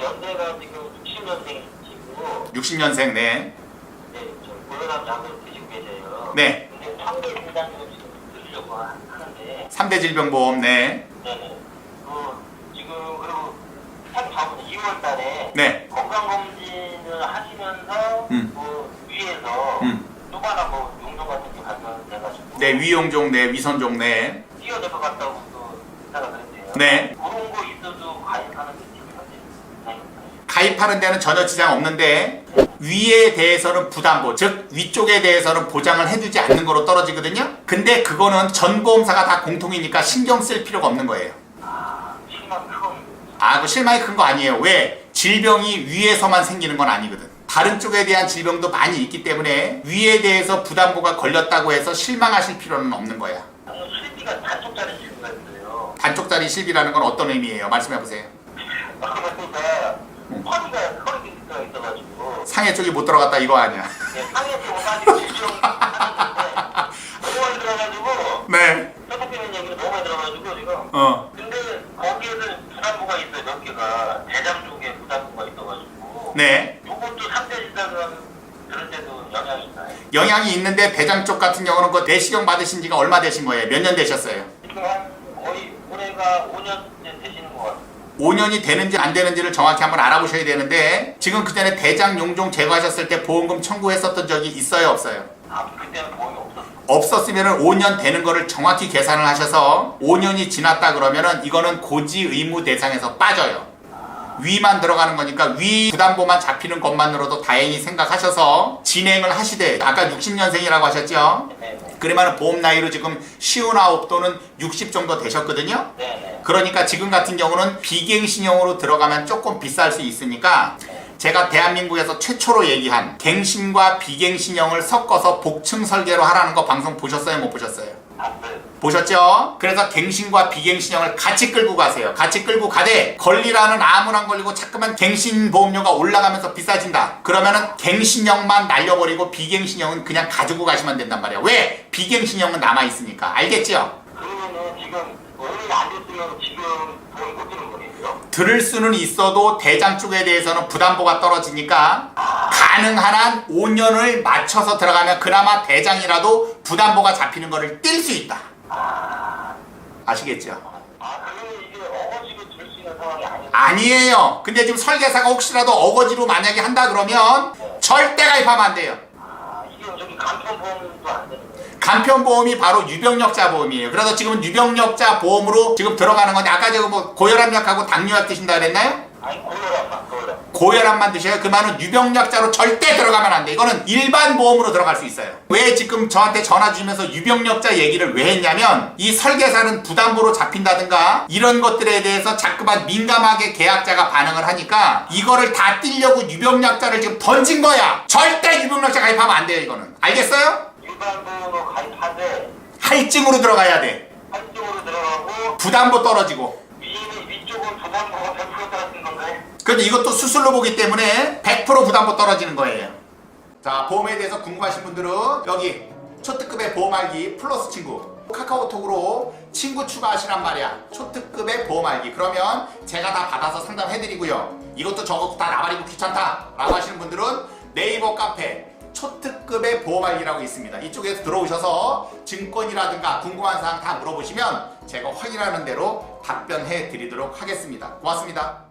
연세가 지금 60년생이시고 60년생 네. 네, 좀 고혈압 약을 드시고 계세요. 네. 근데 3대 진단을 지금 하- 하는데 3대 질병 보험 네. 네네. 그 지금 그리고 한 저번 2월 달에 네. 건강검진을 하시면서 음. 그 위에서 음. 또 하나 뭐 용도 같은 게 발견돼가지고 네, 위용종 네, 위선종 네. 뛰어들 것 같다고 또 의사가 그랬대요. 네. 그런 거 있어도 가입하는 게 지금 현재 다행입니다. 가입하는 데는 전혀 지장 없는데 위에 대해서는 부담보, 즉 위쪽에 대해서는 보장을 해주지 않는 거로 떨어지거든요. 근데 그거는 전 보험사가 다 공통이니까 신경 쓸 필요가 없는 거예요. 아, 실망 그건 아, 그 실망이 큰 거 아니에요. 왜? 질병이 위에서만 생기는 건 아니거든. 다른 쪽에 대한 질병도 많이 있기 때문에 위에 대해서 부담보가 걸렸다고 해서 실망하실 필요는 없는 거야. 있어요. 단쪽짜리 실비라는 건 어떤 의미예요? 말씀해 보세요. 그러니까 음. 허리가 허리 디스크가 있어가지고 상해 쪽이 못 들어갔다 이거 아니야. 네, 상해 쪽으로 가지고 질병하는데 너무 많이 들어가지고 네. 협업되는 얘기를 너무 많이 들어가지고 지금 어. 근데 거기에는 부담부가 있어요 몇 개가 대장 쪽에 부담부가 있어가지고 네. 요것도 3대 진단은 그럴 때도 영향이 있나요? 영향이 있는데 대장 쪽 같은 경우는 그 내시경 받으신 지가 얼마 되신 거예요? 몇 년 되셨어요? 지금 한 거의 올해가 5년 되시는 것 같아요 5년이 되는지 안 되는지를 정확히 한번 알아보셔야 되는데 지금 그 전에 대장 용종 제거하셨을 때 보험금 청구했었던 적이 있어요 없어요? 아 그때는 보험이 없었어 없었으면 5년 되는 거를 정확히 계산을 하셔서 5년이 지났다 그러면은 이거는 고지 의무 대상에서 빠져요. 위만 들어가는 거니까 위 부담보만 잡히는 것만으로도 다행히 생각하셔서 진행을 하시되 아까 60년생이라고 하셨죠? 네네 그러면 보험 나이로 지금 59 또는 60 정도 되셨거든요? 그러니까 지금 같은 경우는 비갱신형으로 들어가면 조금 비쌀 수 있으니까 제가 대한민국에서 최초로 얘기한 갱신과 비갱신형을 섞어서 복층 설계로 하라는 거 방송 보셨어요? 못 보셨어요? 보셨죠? 그래서 갱신과 비갱신형을 같이 끌고 가세요. 같이 끌고 가되 권리라는 아무나 안 걸리고 자꾸만 갱신 보험료가 올라가면서 비싸진다. 그러면은 갱신형만 날려버리고 비갱신형은 그냥 가지고 가시면 된단 말이야. 왜? 비갱신형은 남아 있으니까. 알겠죠? 그러면은 지금 들을 수는 있어도 대장 쪽에 대해서는 부담보가 떨어지니까 가능한 한 5년을 맞춰서 들어가면 그나마 대장이라도 부담보가 잡히는 거를 뛸수 있다. 아시겠죠? 아 아니에요. 근데 지금 설계사가 혹시라도 어거지로 만약에 한다 그러면 절대 가입하면 안 돼요. 간편보험이 바로 유병력자 보험이에요. 그래서 지금은 유병력자 보험으로 지금 들어가는 건데 아까 제가 뭐 고혈압약하고 당뇨약 드신다 그랬나요? 아니 고혈압만 고혈압 고혈압만 드셔요. 그러면 유병력자로 절대 들어가면 안 돼. 이거는 일반 보험으로 들어갈 수 있어요. 왜 지금 저한테 전화 주시면서 유병력자 얘기를 왜 했냐면 이 설계사는 부담보로 잡힌다든가 이런 것들에 대해서 자꾸만 민감하게 계약자가 반응을 하니까 이거를 다 띄려고 유병력자를 지금 던진 거야. 절대 유병력자 가입하면 안 돼요. 이거는 알겠어요? 일반 보험으로 가입하되 할증으로 들어가야 돼. 한쪽으로 들어가고 부담보 떨어지고. 위, 위쪽은 부담보가 100% 떨어진 건가요? 근데 이것도 수술로 보기 때문에 100% 부담보 떨어지는 거예요. 자, 보험에 대해서 궁금하신 분들은 여기 초특급의 보험 알기 플러스 친구 카카오톡으로 친구 추가하시란 말이야. 초특급의 보험 알기. 그러면 제가 다 받아서 상담해드리고요. 이것도 저것도 다 나발이고 귀찮다 라고 하시는 분들은 네이버 카페 초특급의 보험 알기라고 있습니다. 이쪽에서 들어오셔서 증권이라든가 궁금한 사항 다 물어보시면 제가 확인하는 대로 답변해 드리도록 하겠습니다. 고맙습니다.